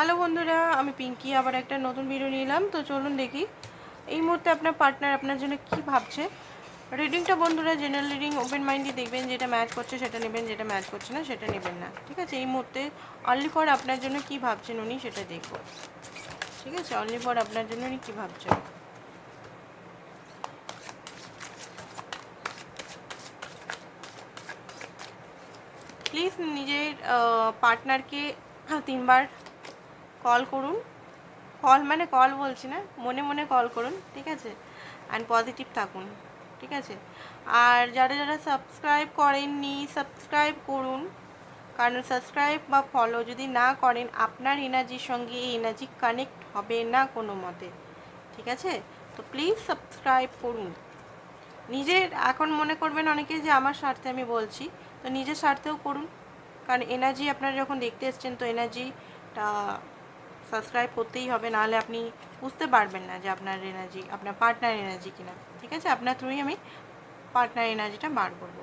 Hello বন্ধুরা, আমি পিঙ্কি, আবার একটা নতুন ভিডিও নিলাম তো চলুন দেখি, এই মুহূর্তে আপনার পার্টনার আপনার জন্য কি ভাবছে? রিডিংটা বন্ধুরা জেনারেল রিডিং ওপেন মাইন্ডই দেখবেন যেটা ম্যাচ করছে, সেটা নেবেন, যেটা ম্যাচ করছে না, সেটা নেবেন না। ঠিক আছে? এই মুহূর্তে অনলি ফর আপনার জন্য কি ভাবছেন উনি, সেটা দেখব। ঠিক আছে? অনলি ফর আপনার জন্য উনি কী ভাবছেন? প্লিজ নিজের পার্টনারকে তিনবার কল করুন। কল মানে কল বলছি না, মনে মনে কল করুন, ঠিক আছে? অ্যান্ড পজিটিভ থাকুন, ঠিক আছে? আর যারা যারা সাবস্ক্রাইব করেননি সাবস্ক্রাইব করুন। কারণ সাবস্ক্রাইব বা ফলো যদি না করেন, আপনার এনার্জির সঙ্গে এই এনার্জি কানেক্ট হবে না কোনো মতে, ঠিক আছে? তো প্লিজ সাবস্ক্রাইব করুন। নিজের, এখন মনে করবেন অনেকে যে আমার স্বার্থে আমি বলছি, তো নিজের স্বার্থেও করুন। কারণ এনার্জি আপনারা যখন দেখতে এসছেন, তো এনার্জিটা সাবস্ক্রাইব করতেই হবে, নাহলে আপনি বুঝতে পারবেন না যে আপনার এনার্জি আপনার পার্টনার এনার্জি কিনা। ঠিক আছে? আপনার থ্রুই আমি পার্টনার এনার্জিটা বার করব।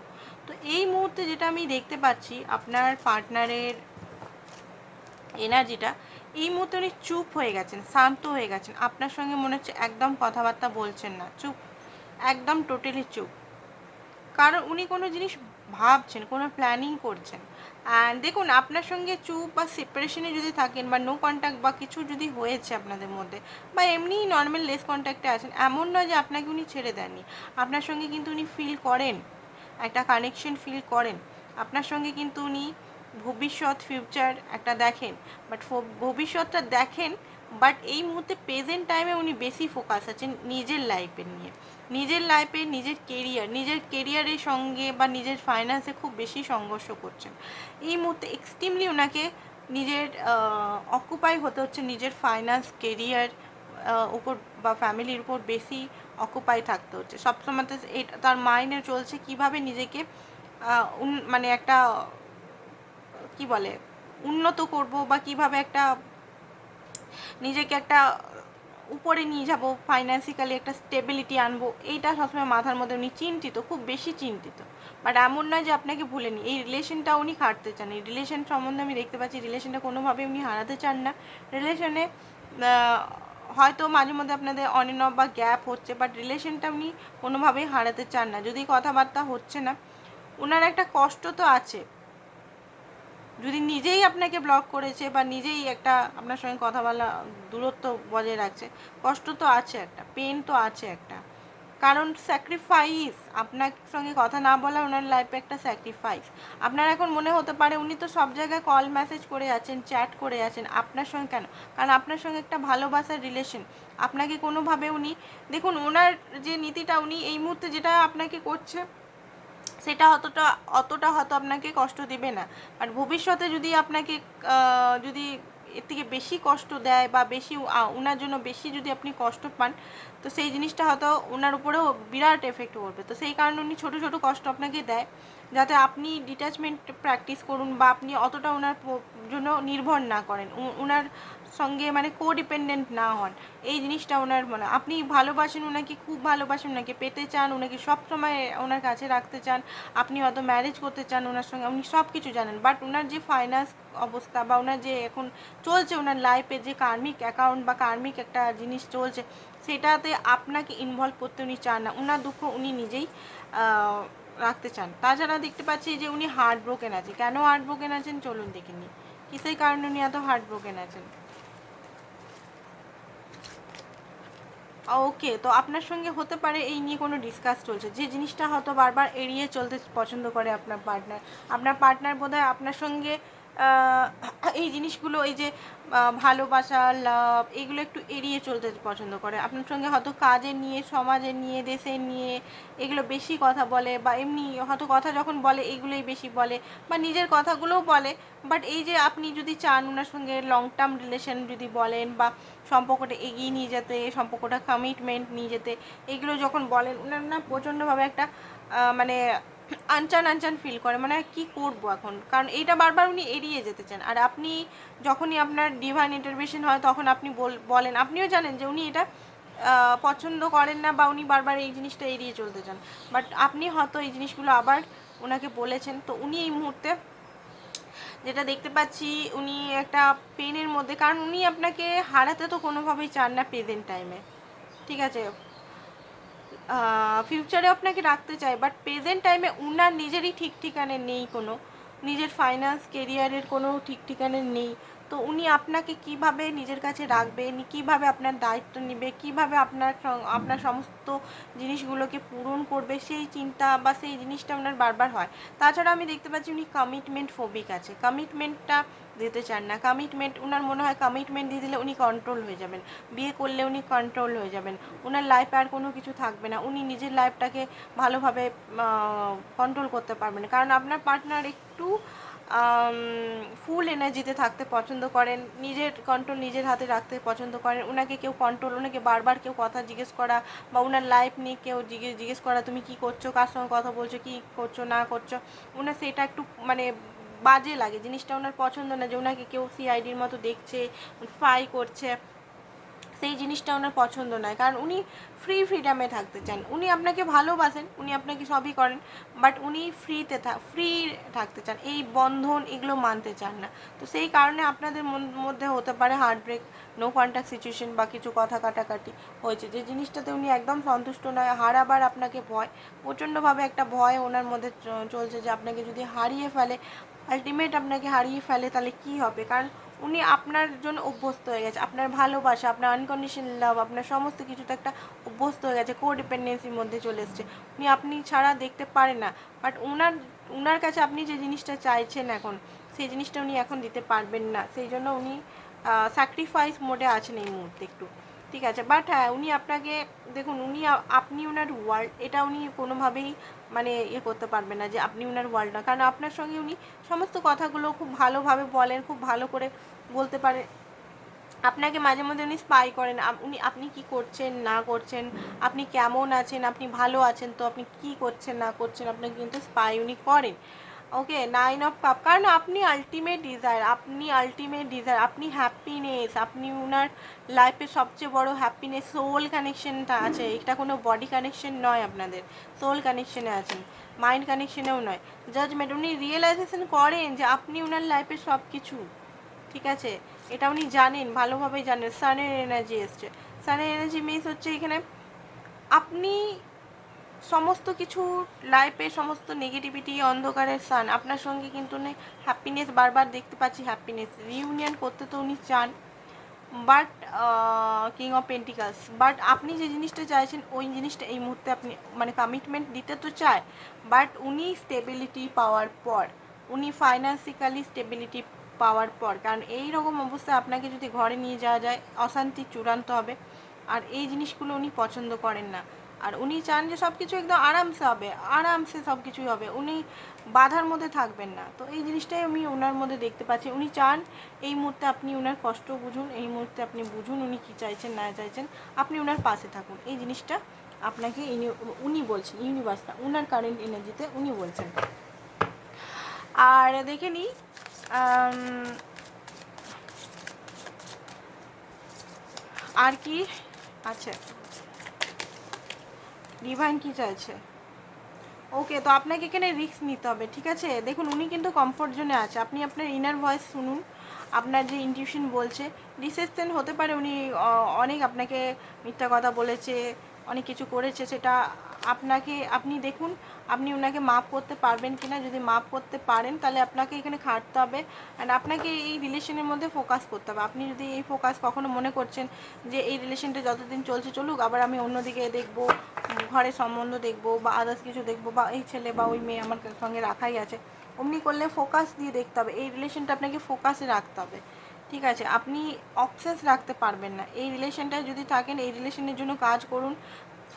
তো এই মুহূর্তে যেটা আমি দেখতে পাচ্ছি, আপনার পার্টনারের এনার্জিটা এই মুহূর্তে উনি চুপ হয়ে গেছেন, শান্ত হয়ে গেছেন। আপনার সঙ্গে মনে হচ্ছে একদম কথাবার্তা বলছেন না, চুপ, একদম টোটালি চুপ। কারণ উনি কোনো জিনিস ভাবছেন, কোনো প্ল্যানিং করছেন? অ্যান্ড দেখুন, আপনার সঙ্গে চুপ বা সেপারেশনে যদি থাকেন বা নো কন্ট্যাক্ট বা কিছু যদি হয়েছে আপনাদের মধ্যে, বা এমনি নর্মাল লেস কন্ট্যাক্টে আছেন, এমন নয় যে আপনাকে উনি ছেড়ে দেননি। আপনার সঙ্গে কিন্তু উনি ফিল করেন, একটা কানেকশন ফিল করেন। আপনার সঙ্গে কিন্তু উনি ভবিষ্যৎ ফিউচার একটা দেখেন। বাট ভবিষ্যৎটা দেখেন বাট এই মুহূর্তে প্রেজেন্ট টাইমে উনি বেশি ফোকাস আছেন নিজের লাইফের নিয়ে। নিজের লাইফে নিজের কেরিয়ার নিজের কেরিয়ারের সঙ্গে বা নিজের ফাইন্যান্সে খুব বেশি সংঘর্ষ করছেন। এই মুহূর্তে এক্সট্রিমলি ওনাকে নিজের অকুপাই হতে হচ্ছে নিজের ফাইন্যান্স কেরিয়ার উপর বা ফ্যামিলির উপর বেশি অকুপাই থাকতে হচ্ছে। সবসময় তো এটা তার মাইন্ডে চলছে কীভাবে নিজেকে মানে একটা, কি বলে, উন্নত করব বা কীভাবে একটা নিজেকে একটা উপরে নিয়ে যাব ফাইন্যান্সিক্যালি একটা স্টেবিলিটি আনব, এইটা সবসময় মাথার মধ্যে উনি চিন্তিত, খুব বেশি চিন্তিত। বাট এমন নয় যে আপনাকে ভুলেনি এই রিলেশনটা উনি হারতে চান, এই রিলেশন সম্বন্ধে আমি দেখতে পাচ্ছি রিলেশনটা কোনোভাবে উনি হারাতে চান না। রিলেশনে হয়তো মাঝে মধ্যে আপনাদের অন অফ বা গ্যাপ হচ্ছে বাট রিলেশনটা উনি কোনোভাবেই হারাতে চান না। যদি কথাবার্তা হচ্ছে না ওনার একটা কষ্ট তো আছে যদি নিজেই আপনাকে ব্লক করেছে বা নিজেই একটা আপনার সঙ্গে কথা বলা, দূরত্ব বজায় রাখছে, কষ্ট তো আছে একটা পেন তো আছে একটা। কারণ স্যাক্রিফাইস আপনার সঙ্গে কথা না বলা ওনার লাইফে একটা স্যাক্রিফাইস আপনার এখন মনে হতে পারে উনি তো সব জায়গায় কল মেসেজ করে আছেন চ্যাট করে আছেন, আপনার সঙ্গে কেন? কারণ আপনার সঙ্গে একটা ভালোবাসার রিলেশন আপনাকে কোনোভাবে উনি, দেখুন, ওনার যে নীতিটা, উনি এই মুহূর্তে যেটা আপনাকে করছে সেটা অতটা অতটা হয়তো আপনাকে কষ্ট দিবে না। আর ভবিষ্যতে যদি আপনাকে যদি এর থেকে বেশি কষ্ট দেয় বা বেশি ওনার জন্য বেশি যদি আপনি কষ্ট পান, তো সেই জিনিসটা হয়তো ওনার উপরেও বিরাট এফেক্ট করবে তো সেই কারণে উনি ছোটো ছোটো কষ্ট আপনাকে দেয়, যাতে আপনি ডিট্যাচমেন্ট প্র্যাকটিস করুন বা আপনি অতটা ওনার জন্য নির্ভর না করেন। ওনার সঙ্গে মানে কো ডিপেন্ডেন্ট না হন। এই জিনিসটা ওনার মানে আপনি ভালোবাসেন ওনাকে খুব ভালোবাসেন ওনাকে পেতে চান ওনাকে সব সময় ওনার কাছে রাখতে চান, আপনি হয়তো ম্যারেজ করতে চান ওনার সঙ্গে, উনি সব কিছু জানেন। বাট ওনার যে ফাইন্যান্স অবস্থা বা ওনার যে এখন চলছে ওনার লাইফে যে কার্মিক অ্যাকাউন্ট বা কার্মিক একটা জিনিস চলছে, সেটাতে আপনাকে ইনভলভ করতে উনি চান না। ওনার দুঃখ উনি নিজেই রাখতে চান। তাছাড়া দেখতে পাচ্ছি যে উনি হার্ট ব্রোকেন আছে কেন হার্ট ব্রোকেন আছেন? চলুন দেখিনি কিসের কারণে উনি এত হার্ট ব্রোকেন আছেন? ওকে তো আপনার সঙ্গে হতে পারে এই নিয়ে কোনো ডিসকাস চলছে। যে জিনিসটা হয়তো বারবার এড়িয়ে চলতে পছন্দ করে আপনার পার্টনার আপনার পার্টনার বোধহয় আপনার সঙ্গে এই জিনিসগুলো, এই যে ভালোবাসা লাভ এগুলো একটু এড়িয়ে চলতে পছন্দ করে। আপনার সঙ্গে হয়তো কাজের নিয়ে সমাজের নিয়ে দেশের নিয়ে এগুলো বেশি কথা বলে বা এমনি হয়তো কথা যখন বলে, এগুলোই বেশি বলে বা নিজের কথাগুলোও বলে। বাট এই যে, আপনি যদি চান ওনার সঙ্গে লং টার্ম রিলেশন যদি বলেন বা সম্পর্কটা এগিয়ে নিয়ে যেতে, সম্পর্কটা কমিটমেন্ট নিয়ে যেতে, এগুলো যখন বলেন ওনার না প্রচণ্ডভাবে একটা মানে আনচান আনচান ফিল করে মানে কি করব এখন? কারণ এইটা বারবার উনি এড়িয়ে যেতে চান। আর আপনি যখনই আপনার ডিভাইন ইন্টারভেশন হয়, তখন আপনি বলেন। আপনিও জানেন যে উনি এটা পছন্দ করেন না বা উনি বারবার এই জিনিসটা এড়িয়ে চলতে চান। বাট আপনি হয়তো এই জিনিসগুলো আবার ওনাকে বলেছেন। তো উনি এই মুহূর্তে যেটা দেখতে পাচ্ছি, উনি একটা পেনের মধ্যে। কারণ উনি আপনাকে হারাতে তো কোনোভাবেই চান না প্রেজেন্ট টাইমে ঠিক আছে? ফিউচারে আপনাকে রাখতে চাই বাট প্রেজেন্ট টাইমে উনার নিজেরই ঠিক ঠিকানে নেই কোনো। নিজের ফাইন্যান্স কেরিয়ারের কোনো ঠিক ঠিকানে নেই। তো উনি আপনাকে কীভাবে নিজের কাছে রাখবে নি- কীভাবে আপনার দায়িত্ব নেবে, কীভাবে আপনার আপনার সমস্ত জিনিসগুলোকে পূরণ করবে, সেই চিন্তা বা সেই জিনিসটা ওনার বারবার হয়। তাছাড়া আমি দেখতে পাচ্ছি উনি কমিটমেন্ট ফোবিক আছে। কমিটমেন্টটা দিতে চান না। কমিটমেন্ট ওনার মনে হয় কমিটমেন্ট দিয়ে দিলে উনি কন্ট্রোল হয়ে যাবেন। বিয়ে করলে উনি কন্ট্রোল হয়ে যাবেন। ওনার লাইফে আর কোনো কিছু থাকবে না। উনি নিজের লাইফটাকে ভালোভাবে কন্ট্রোল করতে পারবেন কারণ আপনার পার্টনার একটু ফুল এনার্জিতে থাকতে পছন্দ করেন, নিজের কন্ট্রোল নিজের হাতে রাখতে পছন্দ করেন ওনাকে কেউ কন্ট্রোল ওনাকে বারবার কেউ কথা জিজ্ঞেস করা বা ওনার লাইফ নিয়ে কেউ জিজ্ঞেস জিজ্ঞেস করা, তুমি কি করছ? কার সঙ্গে কথা বলছো? কি করছ? না করছ? ওনার সেটা একটু মানে বাজে লাগে, জিনিসটা ওনার পছন্দ না, যে ওনাকে কেউ সিআইডির মতো দেখছে স্পাই করছে, সেই জিনিসটা ওনার পছন্দ নয়। কারণ উনি ফ্রি ফ্রিডামে থাকতে চান। উনি আপনাকে ভালোবাসেন, উনি আপনাকে সবই করেন বাট উনি ফ্রিতে ফ্রি থাকতে চান। এই বন্ধন এগুলো মানতে চান না। তো সেই কারণে আপনাদের মধ্যে হতে পারে heart break no contact situation বা কিছু কথা কাটাকাটি হয়েছে। যে জিনিসটাতে উনি একদম সন্তুষ্ট নয়, হারাবার আপনাকে ভয়, প্রচণ্ডভাবে একটা ভয় ওনার মধ্যে চলছে যে আপনাকে যদি হারিয়ে ফেলে আলটিমেট আপনাকে হারিয়ে ফেলে, তাহলে কি হবে? কারণ উনি আপনার জন্য অভ্যস্ত হয়ে গেছে। আপনার ভালোবাসা, আপনার আনকন্ডিশন লাভ আপনার সমস্ত কিছুতে একটা অভ্যস্ত হয়ে গেছে কো ডিপেন্ডেন্সির মধ্যে চলে এসছে। উনি আপনি ছাড়া দেখতে পারে না। বাট ওনার ওনার কাছে আপনি যে জিনিসটা চাইছেন এখন, সেই জিনিসটা উনি এখন দিতে পারবেন না। সেই জন্য উনি স্যাক্রিফাইস মোডে আছেন এই মুহূর্তে একটু। ঠিক আছে বাট হ্যাঁ উনি আপনাকে, দেখুন, উনি আপনি ওনার ওয়ার্ল্ড এটা উনি কোনোভাবেই মানে ইয়ে করতে পারবেন না যে আপনি ওনার ওয়ার্ল্ড না। কারণ আপনার সঙ্গে উনি সমস্ত কথাগুলো খুব ভালোভাবে বলেন, খুব ভালো করে বলতে পারে। আপনাকে মাঝে মধ্যে উনি স্পাই করেন উনি, আপনি কি করছেন, না করছেন, আপনি কেমন আছেন, আপনি ভালো আছেন, তো আপনি কি করছেন, না করছেন, আপনাকে কিন্তু স্পাই উনি করেন। ওকে নাইন অফ কাপ কারণ আপনি আলটিমেট ডিজায়ার আপনি আলটিমেট ডিজায়ার আপনি হ্যাপিনেস আপনি ওনার লাইফে সবচেয়ে বড় হ্যাপিনেস সোল কানেকশনটা আছে। এটা কোনো বডি কানেকশন নয় আপনাদের। সোল কানেকশনে আছেন। মাইন্ড কানেকশনেও নয়। জাজমেন্ট উনি রিয়েলাইজেশন করেন যে আপনি ওনার লাইফে সব কিছু ঠিক আছে? এটা উনি জানেন, ভালোভাবেই জানেন। সানের এনার্জি এসছে। সানের এনার্জি মিস হচ্ছে এখানে আপনি সমস্ত কিছু লাইফে সমস্ত নেগেটিভিটি অন্ধকারের সান আপনার সঙ্গে কিন্তু উনি হ্যাপিনেস বারবার দেখতে পাচ্ছি হ্যাপিনেস রিউনিয়ন করতে তো উনি চান but king of pentacles but আপনি যে জিনিসটা চাইছেন, ওই জিনিসটা এই মুহূর্তে আপনি মানে কমিটমেন্ট দিতে তো চায় বাট উনি স্টেবিলিটি পাওয়ার পর, উনি ফাইন্যান্সিক্যালি স্টেবিলিটি পাওয়ার পর, কারণ এই রকম অবস্থায় আপনাকে যদি ঘরে নিয়ে যাওয়া যায়, অশান্তি চূড়ান্ত হবে, আর এই জিনিসগুলো উনি পছন্দ করেন না। আর উনি চান যে সব কিছু একদম আরামসে হবে, আরামসে সব কিছুই হবে। উনি বাধার মধ্যে থাকবেন না। তো এই জিনিসটাই আমি ওনার মধ্যে দেখতে পাচ্ছি। উনি চান এই মুহূর্তে আপনি ওনার কষ্ট বুঝুন, এই মুহূর্তে আপনি বুঝুন উনি কী চাইছেন, না চাইছেন। আপনি ওনার পাশে থাকুন। এই জিনিসটা আপনাকে ইনি- উনি বলছেন ইউনিভার্স না ওনার কারেন্ট এনার্জিতে উনি বলছেন। আর দেখে নিই আর কি আচ্ছা ডিভাইন কি চাইছে? ওকে তো আপনাকে এখানে রিস্ক নিতে হবে, ঠিক আছে? দেখুন, উনি কিন্তু কমফোর্ট জোনে আছে। আপনি আপনার ইনার ভয়েস শুনুন, আপনার যে ইনটিউশন বলছে রিসেপশন হতে পারে উনি অনেক আপনাকে মিথ্যা কথা বলেছে, অনেক কিছু করেছে, সেটা আপনাকে, আপনি দেখুন, আপনি ওনাকে মাপ করতে পারবেন কিনা, যদি মাপ করতে পারেন, তাহলে আপনাকে এখানে খাটতে হবে। অ্যান্ড আপনাকে এই রিলেশনের মধ্যে ফোকাস করতে হবে। আপনি যদি এই ফোকাস কখনো মনে করছেন যে এই রিলেশনটা যতদিন চলছে চলুক, আবার আমি অন্যদিকে দেখব, ঘরের সম্বন্ধ দেখব, বা আদার্স কিছু দেখব, বা এই ছেলে বা ওই মেয়ে আমার সঙ্গে রাখাই আছে, অমনি করলে ফোকাস দিয়ে দেখতে হবে। এই রিলেশনটা আপনাকে ফোকাসে রাখতে হবে। ঠিক আছে? আপনি অবসেস রাখতে পারবেন না। এই রিলেশনটায় যদি থাকেন, এই রিলেশনের জন্য কাজ করুন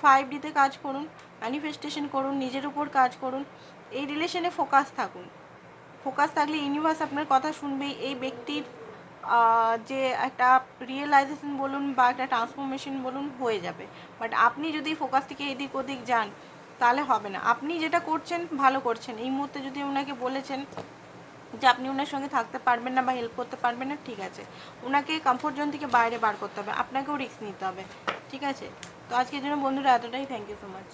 ফাইভ ডিতে কাজ করুন ম্যানিফেস্টেশন করুন, নিজের উপর কাজ করুন, এই রিলেশনে ফোকাস থাকুন। ফোকাস থাকলে ইউনিভার্স আপনার কথা শুনবেই। এই ব্যক্তির যে একটা রিয়েলাইজেশন বলুন বা একটা ট্রান্সফরমেশন বলুন হয়ে যাবে। বাট আপনি যদি ফোকাস থেকে এদিক ওদিক যান, তাহলে হবে না। আপনি যেটা করছেন, ভালো করছেন। এই মুহূর্তে যদি ওনাকে বলেছেন যে আপনি ওনার সঙ্গে থাকতে পারবেন না বা হেল্প করতে পারবেন না, ঠিক আছে। ওনাকে কমফোর্ট জোন থেকে বাইরে বার করতে হবে। আপনাকেও রিস্ক নিতে হবে। ঠিক আছে? তো আজকের জন্য বন্ধুরা এতটাই। Thank you so much